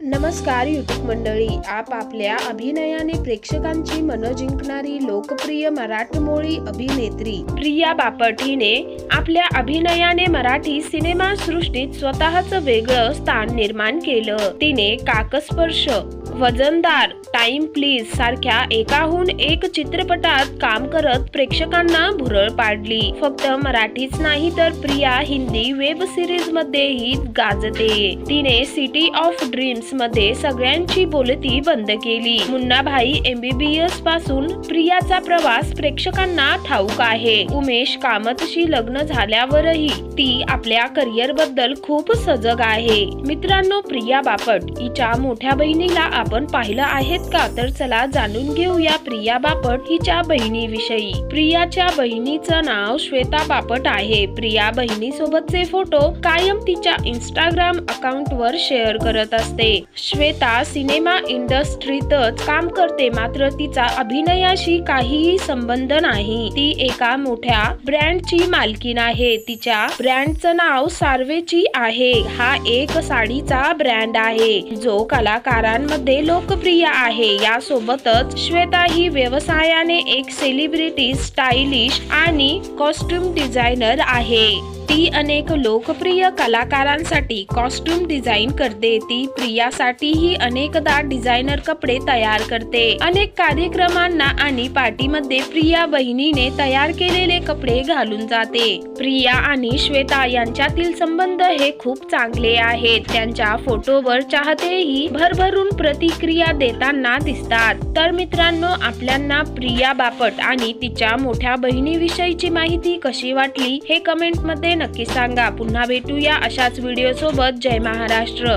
नमस्कार युट्यूब मंडळी. आप आपल्या अभिनयाने प्रेक्षकांची मनं जिंकणारी लोकप्रिय मराठमोळी अभिनेत्री प्रिया बापट हिने आपल्या अभिनयाने मराठी सिनेमा सृष्टीत स्वतःचं वेगळं स्थान निर्माण केलं. तिने काकस्पर्श वजनदार टाइम प्लीज सारख्या एकाहून एक चित्रपटात काम करत प्रेक्षकांना भुरळ पाडली. फक्त मराठीच नाही तर प्रिया हिंदी वेब सिरीज मध्येही गाजते. तिने सिटी ऑफ ड्रीम्समध्ये सगळ्यांची बोलती बंद केली. मुन्नाभाई एमबीबीएसपासून प्रियाचा प्रवास प्रेक्षकांना ठाऊक आहे. उमेश कामतशी लग्न झाल्यावरही ती आपल्या करिअरबद्दल खूप सजग आहे. मित्रांनो प्रिया बापट हिच्या मोठ्या बहिणीला आपण पाहिलं आहेत का? तर चला जाणून घेऊया प्रिया बापट हिच्या बहिणीविषयी. प्रियाच्या बहिणीचं नाव श्वेता बापट आहे. प्रिया बहिणीसोबतचे फोटो कायम तिच्या इंस्टाग्राम अकाउंट वर शेअर करत असते. श्वेता सिनेमा इंडस्ट्रीतच काम करते मात्र तिचा अभिनयाशी काहीही संबंध नाही. ती एका मोठ्या ब्रँडची मालकीन आहे. तिच्या ब्रँडचं नाव सार्वेची आहे. हा एक साडीचा ब्रँड आहे. जो कलाकारांमध्ये लोकप्रिय आहे. यासोबतच श्वेता ही व्यवसायाने एक सेलिब्रिटी स्टायलिश आणि कॉस्ट्युम डिझायनर आहे. ती अनेक लोकप्रिय कलाकारांसाठी कॉस्ट्युम डिझाईन करते. ती प्रियासाठीही अनेकदा डिझायनर कपडे तयार करते. अनेक कार्यक्रमांना आणि पार्टीमध्ये प्रिया बहिणीने तयार केलेले कपडे घालून जाते. प्रिया आणि श्वेता यांच्यातील संबंध हे खूप चांगले आहेत. त्यांच्या फोटोवर चाहतेही भरभरून प्रतिक्रिया देताना दिसतात. तर मित्रांनो आपल्यांना प्रिया बापट आणि तिच्या मोठ्या बहिणीविषयीची माहिती कशी वाटली हे कमेंटमध्ये नक्की सांगा. पुन्हा भेटूया अशाच व्हिडिओसोबत जय महाराष्ट्र.